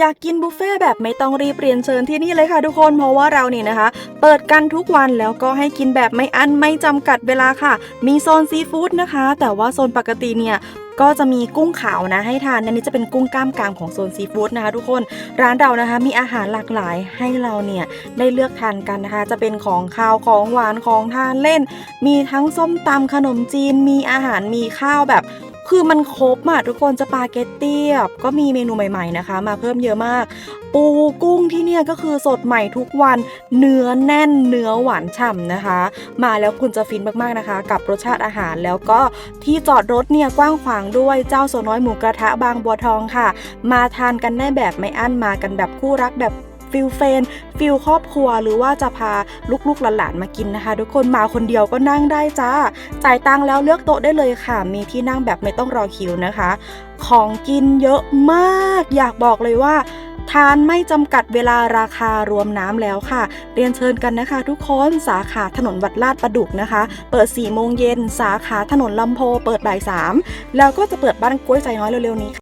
อยากกินบุฟเฟ่ต์แบบไม่ต้องรีบเรียนเชิญที่นี่เลยค่ะทุกคนเพราะว่าเรานี่นะคะ เปิดกันทุกวันแล้วก็ให้กินแบบไม่อั้นไม่จำกัดเวลาค่ะ มีโซนซีฟู้ดนะคะ แต่ว่าโซนปกติเนี่ยก็จะมีกุ้งขาวนะให้ทานอันนี้จะเป็นกุ้งกล้ามกรามของโซนซีฟู้ดนะคะทุกคนร้านเรานะคะมีอาหารหลากหลายให้เราเนี่ยได้เลือกทานกันนะคะ จะเป็นของคาวของหวานของทานเล่น มีทั้งส้มตำขนมจีนมีอาหารมีข้าวแบบ คือมันครบอะทุกคนสปาเกตตี้ก็มีเมนูใหม่ๆนะคะ มาเพิ่มเยอะมาก ปูกุ้งที่เนี่ยก็คือสดใหม่ทุกวัน เนื้อแน่นเนื้อหวานฉ่ำนะคะ มาแล้วคุณจะฟินมากๆนะคะ กับรสชาติอาหารแล้วก็ที่จอดรถเนี่ยกว้างขวางด้วยเจ้าโซน้อยหมูกระทะบางบัวทองค่ะ มาทานกันได้แบบไม่อั้นมากันแบบคู่รักแบบ ฟิลเฟนฟิลครอบครัวหรือว่าจะพาลูกๆหลานๆมากินนะคะ ทุกคนมาคนเดียวก็นั่งได้จ้า จ่ายตังค์แล้วเลือกโต๊ะได้เลยค่ะ มีที่นั่งแบบไม่ต้องรอคิวนะคะ ของกินเยอะมาก อยากบอกเลยว่าทานไม่จำกัดเวลาราคารวมน้ำแล้วค่ะ เรียนเชิญกันนะคะ ทุกคนสาขาถนนวัดลาดประดุกนะคะ เปิด 4 โมงเย็น สาขาถนนลำโพเปิดบ่าย 3 แล้วก็จะเปิดบ้านกล้วยใจน้อยเร็วๆนี้